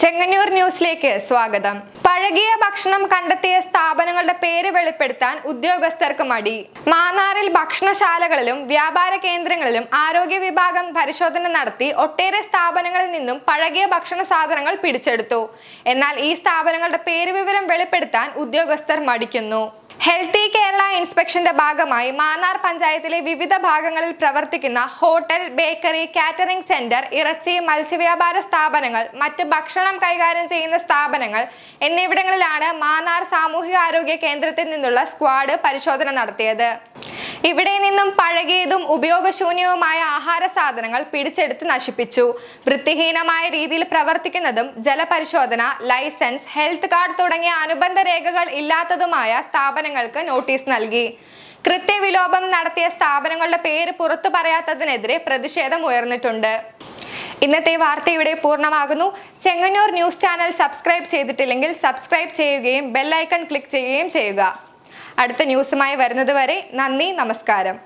ചെങ്ങന്നൂർ ന്യൂസിലേക്ക് സ്വാഗതം. പഴകിയ ഭക്ഷണം കണ്ടെത്തിയ സ്ഥാപനങ്ങളുടെ പേര് വെളിപ്പെടുത്താൻ ഉദ്യോഗസ്ഥർക്ക് മടി. മാന്നാറിൽ ഭക്ഷണശാലകളിലും വ്യാപാര കേന്ദ്രങ്ങളിലും ആരോഗ്യ വിഭാഗം പരിശോധന നടത്തി ഒട്ടേറെ സ്ഥാപനങ്ങളിൽ നിന്നും പഴകിയ ഭക്ഷണ സാധനങ്ങൾ പിടിച്ചെടുത്തു. എന്നാൽ ഈ സ്ഥാപനങ്ങളുടെ പേര് വിവരം വെളിപ്പെടുത്താൻ ഉദ്യോഗസ്ഥർ മടിക്കുന്നു. ഹെൽത്തി കേരള ഇൻസ്പെക്ഷന്റെ ഭാഗമായി മാന്നാർ പഞ്ചായത്തിലെ വിവിധ ഭാഗങ്ങളിൽ പ്രവർത്തിക്കുന്ന ഹോട്ടൽ ബേക്കറി കാറ്ററിംഗ് സെന്റർ ഇറച്ചി മത്സ്യവ്യാപാര സ്ഥാപനങ്ങൾ മറ്റ് ഭക്ഷണം കൈകാര്യം ചെയ്യുന്ന സ്ഥാപനങ്ങൾ എന്നിവിടങ്ങളിലാണ് മാന്നാർ സാമൂഹിക ആരോഗ്യ കേന്ദ്രത്തിൽ നിന്നുള്ള സ്ക്വാഡ് പരിശോധന നടത്തിയത്. ഇവിടെ നിന്നും പഴകിയതും ഉപയോഗശൂന്യവുമായ ആഹാര സാധനങ്ങൾ പിടിച്ചെടുത്ത് നശിപ്പിച്ചു. വൃത്തിഹീനമായ രീതിയിൽ പ്രവർത്തിക്കുന്നതും ജലപരിശോധന ലൈസൻസ് ഹെൽത്ത് കാർഡ് തുടങ്ങിയ അനുബന്ധ രേഖകൾ ഇല്ലാത്തതുമായ സ്ഥാപനങ്ങൾക്ക് നോട്ടീസ് നൽകി. കൃത്യവിലോപം നടത്തിയ സ്ഥാപനങ്ങളുടെ പേര് പുറത്തു പറയാത്തതിനെതിരെ പ്രതിഷേധം ഉയർന്നിട്ടുണ്ട്. ഇന്നത്തെ വാർത്ത ഇവിടെ പൂർണമാകുന്നു. ചെങ്ങന്നൂർ ന്യൂസ് ചാനൽ സബ്സ്ക്രൈബ് ചെയ്തിട്ടില്ലെങ്കിൽ സബ്സ്ക്രൈബ് ചെയ്യുകയും ബെല്ലൈക്കൺ ക്ലിക്ക് ചെയ്യുകയും ചെയ്യുക. അടുത്ത ന്യൂസുമായി വരുന്നത് വരെ നന്ദി നമസ്കാരം.